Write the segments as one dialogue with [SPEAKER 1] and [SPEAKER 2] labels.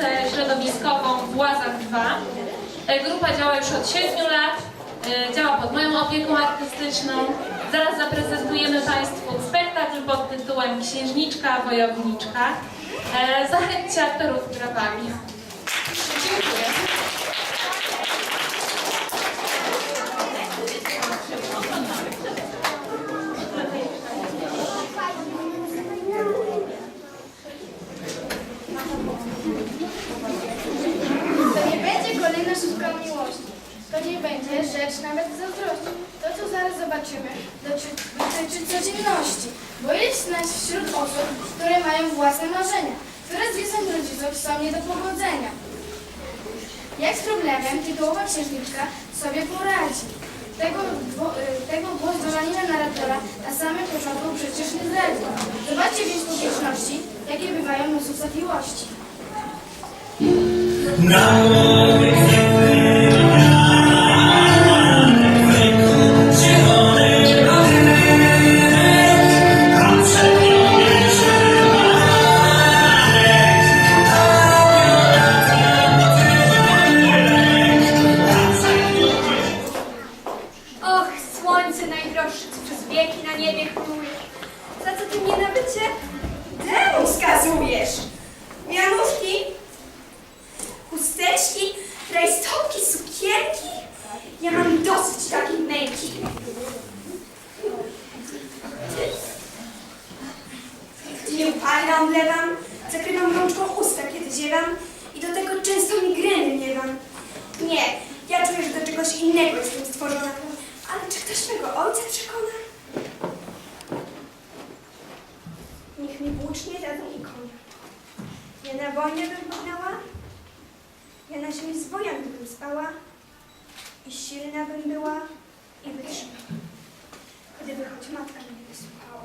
[SPEAKER 1] grupce środowiskową w Łazach 2. E, Grupa działa już od 7 lat, e, działa pod moją opieką artystyczną. Zaraz zaprezentujemy Państwu spektakl pod tytułem Księżniczka Wojowniczka. E, Zachęćcie aktorów grabami. Dziękuję.
[SPEAKER 2] To nie kolejna sztuka miłości. To nie będzie rzecz nawet zazdrości. To, co zaraz zobaczymy, dotyczy, codzienności. Bo jest nas wśród osób, które mają własne marzenia, które z wiedzą rodziców są nie do pogodzenia. Jak z problemem tytułowa księżniczka sobie poradzi? Tego, y, tego głos do narratora na samym początku przecież nie zdradzi. Zobaczcie więc publiczności, jakie bywają losów zawiłości.
[SPEAKER 3] Och, słońce najdroższe, przez wieki na niebie chlujesz. Za co ty mnie na bycie demon skazujesz? Mianuszki, chusteczki, rajstopki, cukierki. Ja mam dosyć takiej męki. Gdy nie upalam, wlewam, zakrywam rączką usta, kiedy ziewam i do tego często migreny miewam. Nie, ja czuję, że do czegoś innego jestem stworzona. Ale czy ktoś mego ojca przekona? Niech mi włócznie dadzą i konia. Ja na wojnę bym pognała, ja na ziemi z bym spała i silna bym była i wytrzymała. Gdyby choć matka mnie wysłuchała.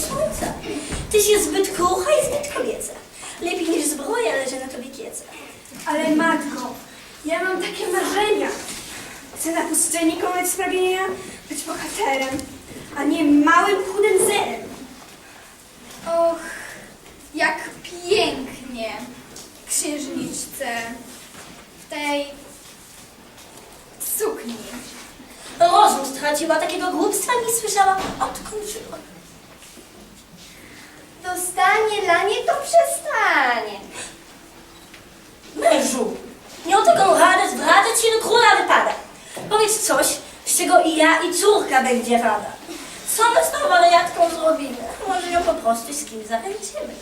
[SPEAKER 4] Słońca. Ty się zbyt krucha i zbyt kobieca. Lepiej niż zbroja leży na tobie kieca.
[SPEAKER 3] Ale matko, ja mam takie marzenia. Chcę na pustyni konać spragnienia, być bohaterem, a nie małym, chudym zerem.
[SPEAKER 2] Och, jak pięknie księżniczce w tej sukni.
[SPEAKER 4] Rozum straciła, takiego głupstwa nie słyszała, odkąd żyła.
[SPEAKER 2] Dostanie dla niej to przestanie.
[SPEAKER 4] Mężu, nie o taką radę zwracać się do króla wypada. Powiedz coś, z czego i ja, i córka będzie rada. Co my z tą wariatką zrobimy? Może ją po prostu z kim zachęcimy.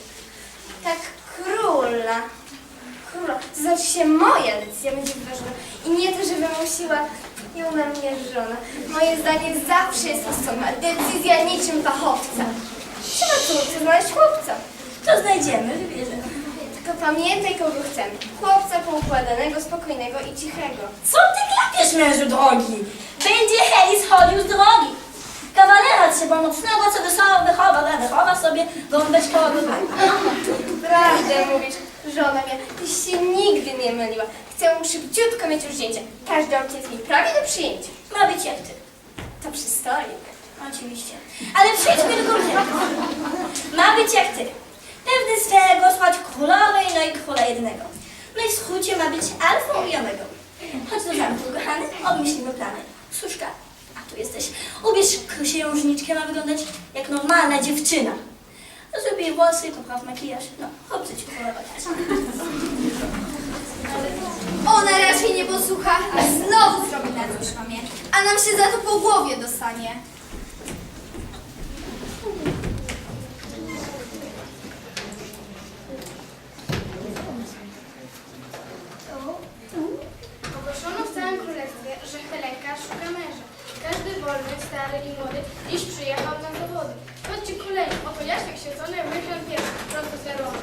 [SPEAKER 2] Tak króla. Króla. To znaczy się moja decyzja będzie ważna. I nie to, żebym musiła ją na mnie żona. Moje zdanie zawsze jest rozsądne. Decyzja niczym fachowca. Trzeba córce znaleźć chłopca.
[SPEAKER 4] To znajdziemy, wybierzemy.
[SPEAKER 2] Tylko pamiętaj, kogo chcemy. Chłopca poukładanego, spokojnego i cichego.
[SPEAKER 4] Co ty klapiesz, mężu drogi? Będzie heli schodził z drogi. Kawalera trzeba mocnego, co wesoło wychowa, wychowa sobie gąbeczkowy
[SPEAKER 2] Prawdę mówisz, żona mia. Tyś się nigdy nie myliła. Chcę mu szybciutko mieć już zdjęcie. Każdy ojciec mi prawie do przyjęcia.
[SPEAKER 4] Ma być jak ty.
[SPEAKER 2] To przystoi.
[SPEAKER 4] Oczywiście. Ale przejdźmy do konkretu. Ma być jak ty. Pewny swego słać królowej, no i króla jednego. No i w skrócie ma być alfą i omegą. Chodź do zamku, kochany, obmyślimy plany. Suszka, a tu jesteś. Ubierz księżniczkę, ma wyglądać jak normalna dziewczyna. Zrób jej włosy, popraw makijaż. No, chłopcy ci królować.
[SPEAKER 2] Ona raczej nie posłucha, a znowu zrobi na coś mamie. A nam się za to po głowie dostanie.
[SPEAKER 3] wody,
[SPEAKER 2] dziś przyjechał na zawody. Chodźcie kolejny, oto jaśniak siedzony, myślę pierwszy, prosto zerony.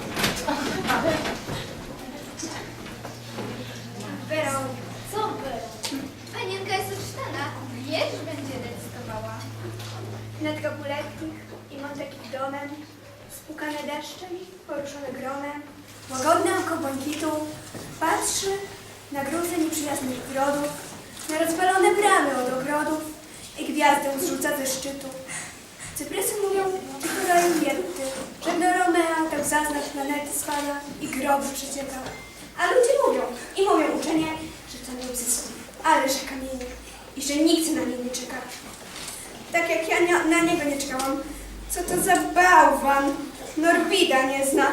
[SPEAKER 3] Weronika,
[SPEAKER 2] co Weronika?
[SPEAKER 5] Panienka jest odczytana,
[SPEAKER 2] wiesz, będzie decydowała.
[SPEAKER 3] Nad Gabuleckich i Montekich domem, spukane deszczem, poruszone gronem, łagodna oko błękitu, patrzy na gruzę nieprzyjaznych grodów, na rozpalone bramy od ogrodów, i gwiazdę zrzuca ze szczytu. Cyprysy mówią, tylko dają jęty, że do Romea tak zaznać planety spada i groby przecieka. A ludzie mówią, i mówią uczenie, że to nie uzyskuje, ale że kamienie i że nikt na nie nie czeka. Tak jak ja nie, na niego nie czekałam. Co to za bałwan? Norwida nie zna.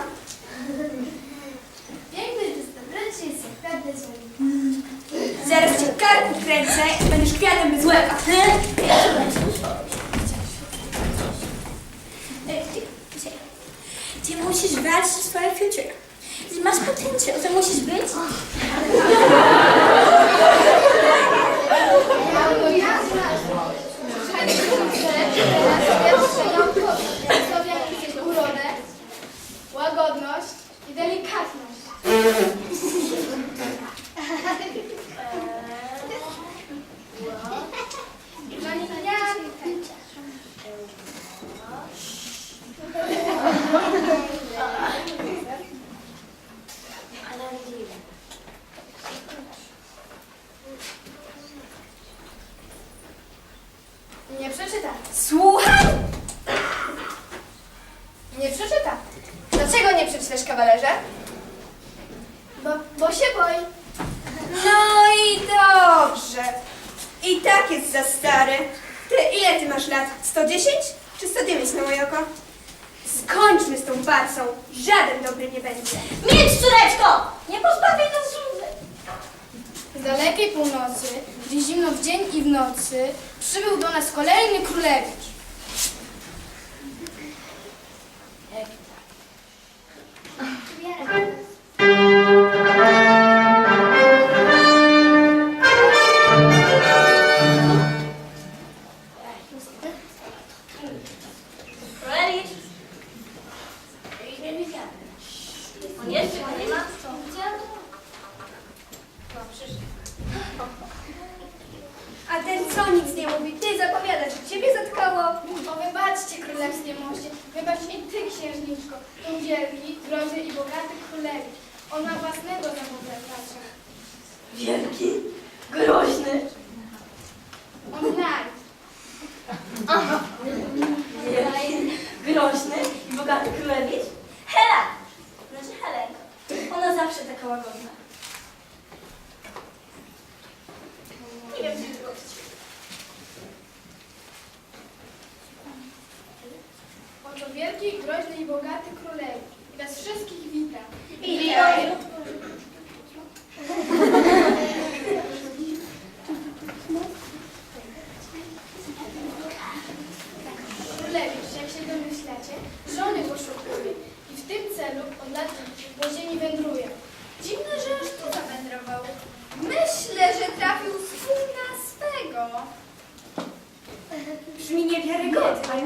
[SPEAKER 2] Piękny jest jak pewny zły.
[SPEAKER 3] Zaraz cię karku kręcę i będziesz kwiatem bez łeba.
[SPEAKER 4] Ty, musisz o swoje future. Masz potencjał, to musisz być.
[SPEAKER 2] Nie przeczyta.
[SPEAKER 3] Słuchaj!
[SPEAKER 2] Nie przeczyta. Dlaczego nie przeczytasz, kawalerze? Bo, bo się boi.
[SPEAKER 3] No i dobrze. I tak jest za stary. Ty, ile ty masz lat? 110 czy 109 na moje oko? Skończmy z tą barsą. Żaden dobry nie będzie.
[SPEAKER 4] Milcz, córeczko! Nie pozbawiaj nas żółwy.
[SPEAKER 2] Z dalekiej północy, gdzie zimno w dzień i w nocy, przybył do nas kolejny. Królewicz.
[SPEAKER 3] Nic nie mówi? Ty zapowiadasz, ciebie zatkało.
[SPEAKER 2] O, wybaczcie, królewskie moście, wybacz i ty, księżniczko, ten wielki, groźny i bogaty królewicz. On ma własnego zapowiadacza.
[SPEAKER 4] Wielki, groźny.
[SPEAKER 2] On naj.
[SPEAKER 4] Wielki, groźny i bogaty królewicz. Hela! Znaczy Helenka. Ona zawsze taka łagodna. Nie wiem, czy gości.
[SPEAKER 2] Oto wielki, groźny i bogaty królewicz. I was wszystkich.
[SPEAKER 4] I
[SPEAKER 2] Królewicz, jak się domyślacie, żony poszukuje i w tym celu od lat po ziemi wędruje. Dziwne, że aż tu zawędrował. Myślę, że trafił swój na swego.
[SPEAKER 3] Brzmi niewiarygodnie.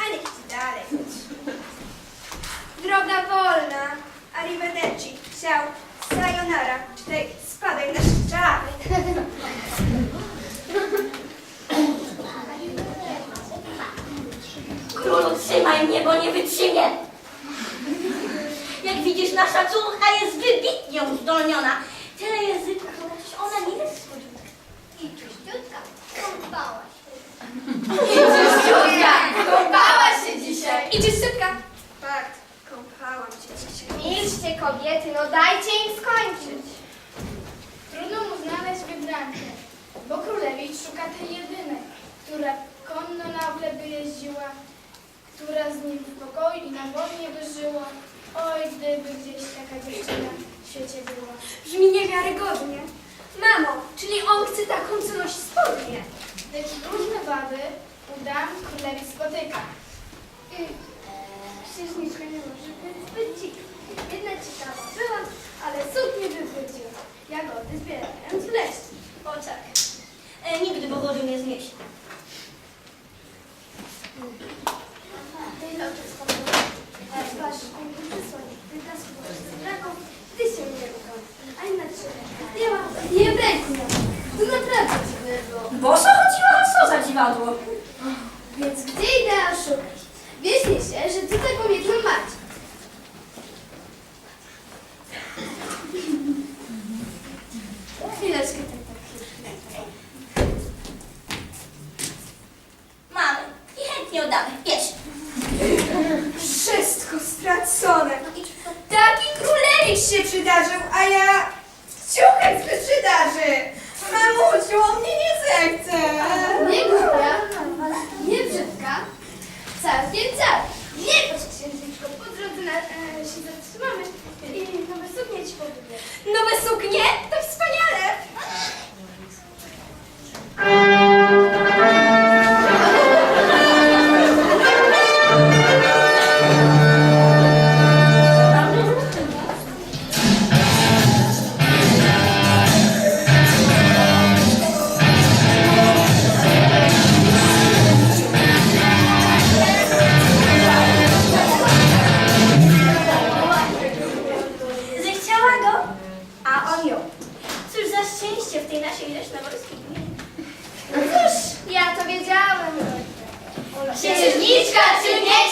[SPEAKER 3] A niech ci dalej. Droga wolna. Arrivederci. Ciao. Sayonara. Czytaj, spadaj na szczały.
[SPEAKER 4] Królu, trzymaj mnie, bo nie wytrzymie. Jak widzisz, nasza córka jest wybitnie uzdolniona. Tyle języków,
[SPEAKER 2] gdyby gdzieś taka dziewczyna w świecie była.
[SPEAKER 3] Brzmi niewiarygodnie. Mamo, czyli on chce taką, co nosi spodnie.
[SPEAKER 2] Lecz różne baby udam królewicz spotyka.
[SPEAKER 3] Księżniczka nie może być zbyt dzika. Jedna ciekawa była, ale cud nie wywróciła. Jagody zbierając w lesie.
[SPEAKER 4] O tak. E, nigdy powodu nie zniesie.
[SPEAKER 3] Tyle oczu Wasz przysłanie, wygasł z ręką, ty się nie ugodzi. A trzy zdjęła, nie ręku. To naprawdę dziwne było.
[SPEAKER 4] Boso chodziła, a co za dziwadło?
[SPEAKER 2] Więc gdzie idea szukać? Wiecznie się, że ty taką jedną
[SPEAKER 3] komiks się przydarzył, a ja ciuchek z sprzedaży. Mamusiu, on mnie nie zechce.
[SPEAKER 2] Nie głupia, nie brzydka, całkiem całkiem. Nie patrz księżniczko, po drodze na, e, się zatrzymamy i nowe suknie
[SPEAKER 4] Черничка, чернечка.